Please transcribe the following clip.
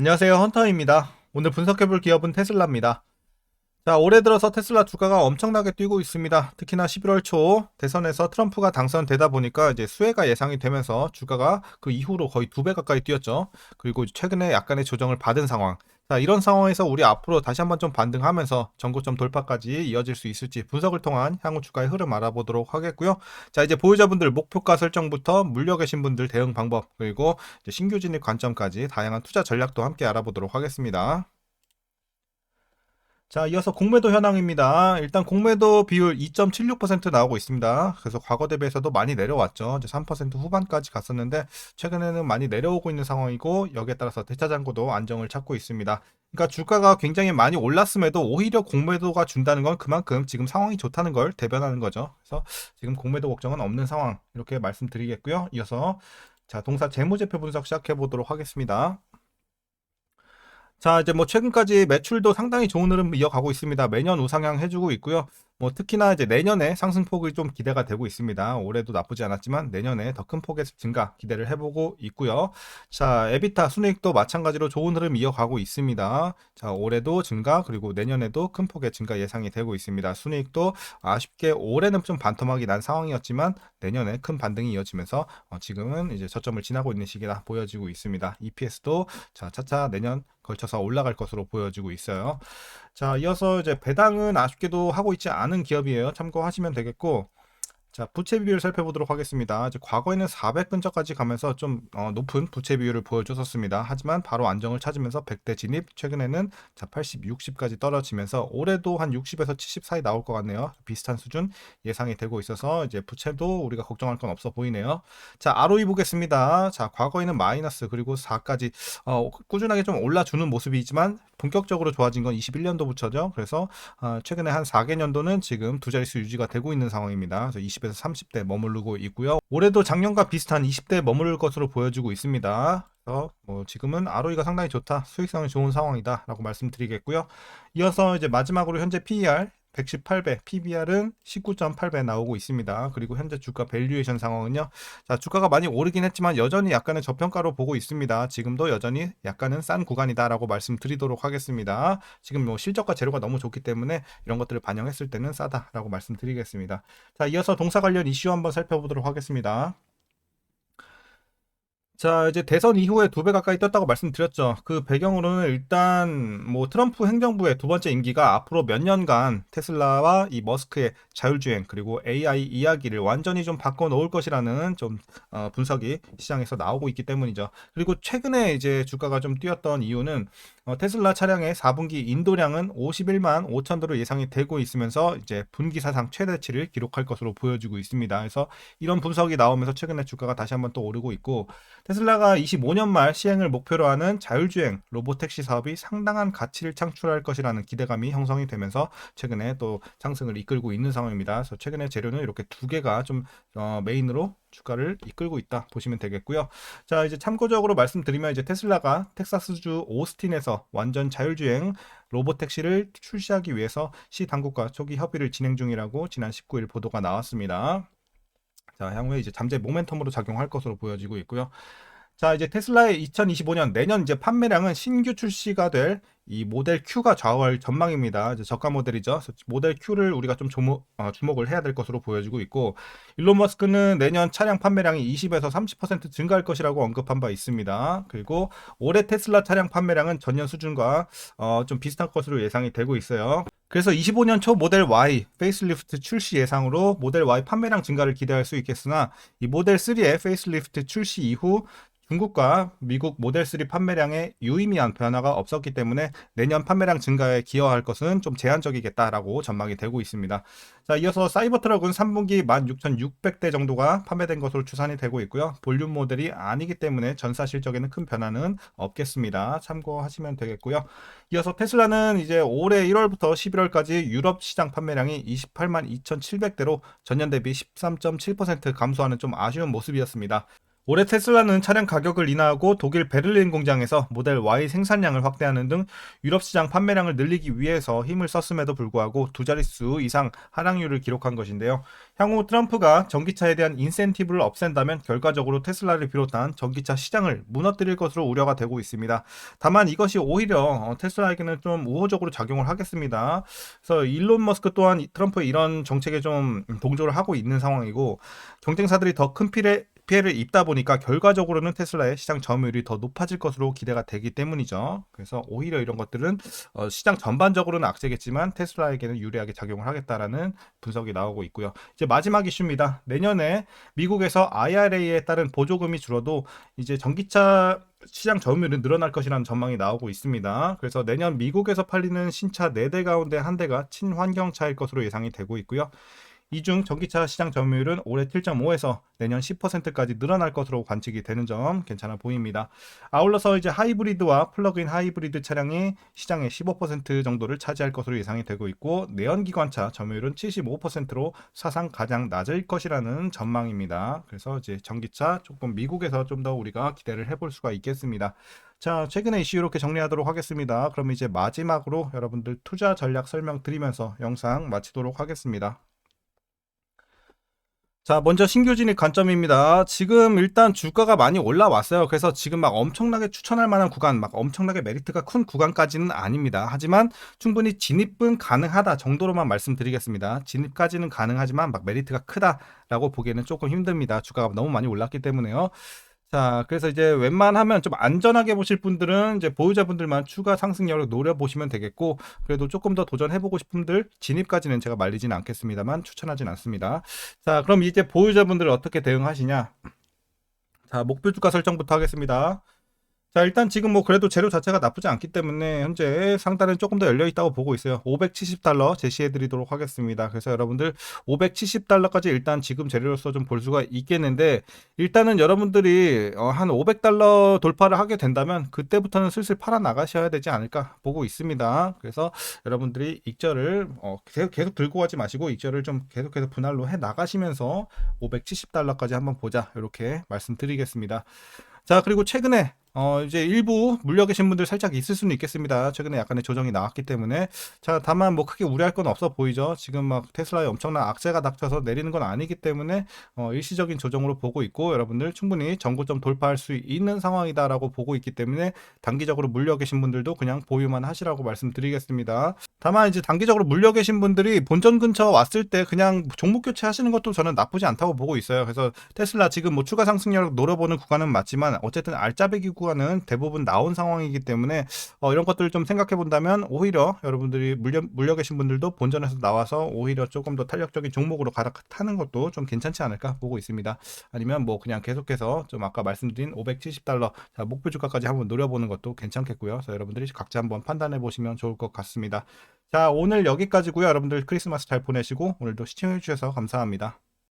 안녕하세요. 헌터입니다. 오늘 분석해볼 기업은 테슬라입니다. 자, 올해 들어서 테슬라 주가가 엄청나게 뛰고 있습니다. 특히나 11월 초 대선에서 트럼프가 당선되다 보니까 이제 수혜가 예상이 되면서 주가가 그 이후로 거의 두 배 가까이 뛰었죠. 그리고 최근에 약간의 조정을 받은 상황. 자, 이런 상황에서 우리 앞으로 다시 한번 좀 반등하면서 전고점 돌파까지 이어질 수 있을지 분석을 통한 향후 주가의 흐름 알아보도록 하겠고요. 자, 이제 보유자분들 목표가 설정부터 물려 계신 분들 대응 방법, 그리고 신규 진입 관점까지 다양한 투자 전략도 함께 알아보도록 하겠습니다. 자, 이어서 공매도 현황입니다. 일단 공매도 비율 2.76% 나오고 있습니다. 그래서 과거 대비해서도 많이 내려왔죠. 이제 3% 후반까지 갔었는데 최근에는 많이 내려오고 있는 상황이고 여기에 따라서 대차장고도 안정을 찾고 있습니다. 그러니까 주가가 굉장히 많이 올랐음에도 오히려 공매도가 준다는 건 그만큼 지금 상황이 좋다는 걸 대변하는 거죠. 그래서 지금 공매도 걱정은 없는 상황 이렇게 말씀드리겠고요. 이어서 자, 동사 재무제표 분석 시작해 보도록 하겠습니다. 자, 이제 뭐 최근까지 매출도 상당히 좋은 흐름 이어가고 있습니다. 매년 우상향 해주고 있고요. 뭐 특히나 이제 내년에 상승폭이 좀 기대가 되고 있습니다. 올해도 나쁘지 않았지만 내년에 더 큰 폭의 증가 기대를 해보고 있고요. 자, 에비타 순이익도 마찬가지로 좋은 흐름 이어가고 있습니다. 자, 올해도 증가 그리고 내년에도 큰 폭의 증가 예상이 되고 있습니다. 순이익도 아쉽게 올해는 좀 반토막이 난 상황이었지만 내년에 큰 반등이 이어지면서 어, 지금은 이제 저점을 지나고 있는 시기라 보여지고 있습니다. EPS도 자, 차차 내년 걸쳐서 올라갈 것으로 보여지고 있어요. 자, 이어서 이제 배당은 아쉽게도 하고 있지 않은 기업이에요. 참고하시면 되겠고, 자, 부채 비율 살펴보도록 하겠습니다. 이제 과거에는 400 근처까지 가면서 좀 어, 높은 부채 비율을 보여줬었습니다. 하지만 바로 안정을 찾으면서 100대 진입, 최근에는 자, 80, 60까지 떨어지면서 올해도 한 60에서 70 사이 나올 것 같네요. 비슷한 수준 예상이 되고 있어서 이제 부채도 우리가 걱정할 건 없어 보이네요. 자, ROE 보겠습니다. 자, 과거에는 마이너스 그리고 4까지 어, 꾸준하게 좀 올라주는 모습이지만 본격적으로 좋아진 건 21년도부터죠. 그래서 어, 최근에 한 4개년도는 지금 두 자릿수 유지가 되고 있는 상황입니다. 그래서 20 에서 30대 머무르고 있고요. 올해도 작년과 비슷한 20대 머무를 것으로 보여지고 있습니다. 그래서 뭐 지금은 ROE가 상당히 좋다, 수익성이 좋은 상황이다라고 말씀드리겠고요. 이어서 이제 마지막으로 현재 PER 118배, PBR은 19.8배 나오고 있습니다. 그리고 현재 주가 밸류에이션 상황은요. 자, 주가가 많이 오르긴 했지만 여전히 약간의 저평가로 보고 있습니다. 지금도 여전히 약간은 싼 구간이다라고 말씀드리도록 하겠습니다. 지금 뭐 실적과 재료가 너무 좋기 때문에 이런 것들을 반영했을 때는 싸다라고 말씀드리겠습니다. 자, 이어서 동사 관련 이슈 한번 살펴보도록 하겠습니다. 자, 이제 대선 이후에 두 배 가까이 떴다고 말씀드렸죠. 그 배경으로는 일단 뭐 트럼프 행정부의 두 번째 임기가 앞으로 몇 년간 테슬라와 이 머스크의 자율주행 그리고 AI 이야기를 완전히 좀 바꿔 놓을 것이라는 좀 어, 분석이 시장에서 나오고 있기 때문이죠. 그리고 최근에 이제 주가가 좀 뛰었던 이유는 어, 테슬라 차량의 4분기 인도량은 51만 5천 대로 예상이 되고 있으면서 이제 분기 사상 최대치를 기록할 것으로 보여지고 있습니다. 그래서 이런 분석이 나오면서 최근에 주가가 다시 한번 또 오르고 있고 테슬라가 25년 말 시행을 목표로 하는 자율주행 로보택시 사업이 상당한 가치를 창출할 것이라는 기대감이 형성이 되면서 최근에 또 상승을 이끌고 있는 상황입니다. 그래서 최근에 재료는 이렇게 두 개가 좀 어, 메인으로 주가를 이끌고 있다 보시면 되겠고요. 자, 이제 참고적으로 말씀드리면 이제 테슬라가 텍사스주 오스틴에서 완전 자율주행 로봇 택시를 출시하기 위해서 시 당국과 초기 협의를 진행 중이라고 지난 19일 보도가 나왔습니다. 자, 향후에 이제 잠재 모멘텀으로 작용할 것으로 보여지고 있고요. 자, 이제 테슬라의 2025년 내년 이제 판매량은 신규 출시가 될 이 모델 Q가 좌우할 전망입니다. 이제 저가 모델이죠. 모델 Q를 우리가 좀 주목, 어, 주목을 해야 될 것으로 보여지고 있고, 일론 머스크는 내년 차량 판매량이 20에서 30% 증가할 것이라고 언급한 바 있습니다. 그리고 올해 테슬라 차량 판매량은 전년 수준과 어, 좀 비슷한 것으로 예상이 되고 있어요. 그래서 25년 초 모델 Y 페이스리프트 출시 예상으로 모델 Y 판매량 증가를 기대할 수 있겠으나 이 모델 3의 페이스리프트 출시 이후 중국과 미국 모델 3 판매량에 유의미한 변화가 없었기 때문에 내년 판매량 증가에 기여할 것은 좀 제한적이겠다라고 전망이 되고 있습니다. 자, 이어서 사이버 트럭은 3분기 16,600대 정도가 판매된 것으로 추산이 되고 있고요. 볼륨 모델이 아니기 때문에 전사 실적에는 큰 변화는 없겠습니다. 참고하시면 되겠고요. 이어서 테슬라는 이제 올해 1월부터 11월까지 유럽 시장 판매량이 28만 2,700대로 전년 대비 13.7% 감소하는 좀 아쉬운 모습이었습니다. 올해 테슬라는 차량 가격을 인하하고 독일 베를린 공장에서 모델 Y 생산량을 확대하는 등 유럽 시장 판매량을 늘리기 위해서 힘을 썼음에도 불구하고 두 자릿수 이상 하락률을 기록한 것인데요. 향후 트럼프가 전기차에 대한 인센티브를 없앤다면 결과적으로 테슬라를 비롯한 전기차 시장을 무너뜨릴 것으로 우려가 되고 있습니다. 다만 이것이 오히려 어, 테슬라에게는 좀 우호적으로 작용을 하겠습니다. 그래서 일론 머스크 또한 트럼프의 이런 정책에 좀 동조를 하고 있는 상황이고 경쟁사들이 더 큰 피해 피해를 입다 보니까 결과적으로는 테슬라의 시장 점유율이 더 높아질 것으로 기대가 되기 때문이죠. 그래서 오히려 이런 것들은 어, 시장 전반적으로는 악재겠지만 테슬라에게는 유리하게 작용을 하겠다라는 분석이 나오고 있고요. 이제 마지막 이슈입니다. 내년에 미국에서 IRA에 따른 보조금이 줄어도 이제 전기차 시장 점유율은 늘어날 것이라는 전망이 나오고 있습니다. 그래서 내년 미국에서 팔리는 신차 4대 가운데 한 대가 친환경차일 것으로 예상이 되고 있고요. 이중 전기차 시장 점유율은 올해 7.5에서 내년 10%까지 늘어날 것으로 관측이 되는 점 괜찮아 보입니다. 아울러서 이제 하이브리드와 플러그인 하이브리드 차량이 시장의 15% 정도를 차지할 것으로 예상이 되고 있고 내연기관차 점유율은 75%로 사상 가장 낮을 것이라는 전망입니다. 그래서 이제 전기차 조금 미국에서 좀 더 우리가 기대를 해볼 수가 있겠습니다. 자, 최근의 이슈 이렇게 정리하도록 하겠습니다. 그럼 이제 마지막으로 여러분들 투자 전략 설명 드리면서 영상 마치도록 하겠습니다. 자, 먼저 신규 진입 관점입니다. 지금 일단 주가가 많이 올라왔어요. 그래서 지금 막 엄청나게 추천할 만한 구간, 막 엄청나게 메리트가 큰 구간까지는 아닙니다. 하지만 충분히 진입은 가능하다 정도로만 말씀드리겠습니다. 진입까지는 가능하지만 막 메리트가 크다라고 보기에는 조금 힘듭니다. 주가가 너무 많이 올랐기 때문에요. 자, 그래서 이제 웬만하면 좀 안전하게 보실 분들은 이제 보유자분들만 추가 상승력을 노려보시면 되겠고, 그래도 조금 더 도전해보고 싶은 분들, 진입까지는 제가 말리지는 않겠습니다만, 추천하진 않습니다. 자, 그럼 이제 보유자분들 어떻게 대응하시냐? 자, 목표 주가 설정부터 하겠습니다. 자, 일단 지금 뭐 그래도 재료 자체가 나쁘지 않기 때문에 현재 상단은 조금 더 열려 있다고 보고 있어요. 570달러 제시해 드리도록 하겠습니다. 그래서 여러분들 570달러까지 일단 지금 재료로서 좀 볼 수가 있겠는데 일단은 여러분들이 어, 한 500달러 돌파를 하게 된다면 그때부터는 슬슬 팔아 나가셔야 되지 않을까 보고 있습니다. 그래서 여러분들이 익절을 어, 계속, 들고 가지 마시고 익절을 좀 계속해서 분할로 해 나가시면서 570달러까지 한번 보자. 이렇게 말씀드리겠습니다. 자, 그리고 최근에 어, 이제 일부 물려 계신 분들 살짝 있을 수는 있겠습니다. 최근에 약간의 조정이 나왔기 때문에. 자, 다만 뭐 크게 우려할 건 없어 보이죠. 지금 막 테슬라에 엄청난 악재가 닥쳐서 내리는 건 아니기 때문에 어, 일시적인 조정으로 보고 있고 여러분들 충분히 전고점 돌파할 수 있는 상황이다라고 보고 있기 때문에 단기적으로 물려 계신 분들도 그냥 보유만 하시라고 말씀드리겠습니다. 다만 이제 단기적으로 물려 계신 분들이 본전 근처 왔을 때 그냥 종목 교체 하시는 것도 저는 나쁘지 않다고 보고 있어요. 그래서 테슬라 지금 뭐 추가 상승력 노려보는 구간은 맞지만 어쨌든 알짜배기 구간은 대부분 나온 상황이기 때문에 어, 이런 것들을 좀 생각해 본다면 오히려 여러분들이 물려, 물려 계신 분들도 본전에서 나와서 오히려 조금 더 탄력적인 종목으로 갈아타는 것도 좀 괜찮지 않을까 보고 있습니다. 아니면 뭐 그냥 계속해서 좀 아까 말씀드린 570달러 자, 목표 주가까지 한번 노려보는 것도 괜찮겠고요. 그래서 여러분들이 각자 한번 판단해 보시면 좋을 것 같습니다. 자 오늘 여기까지고요. 여러분들 크리스마스 잘 보내시고 오늘도 시청해 주셔서 감사합니다.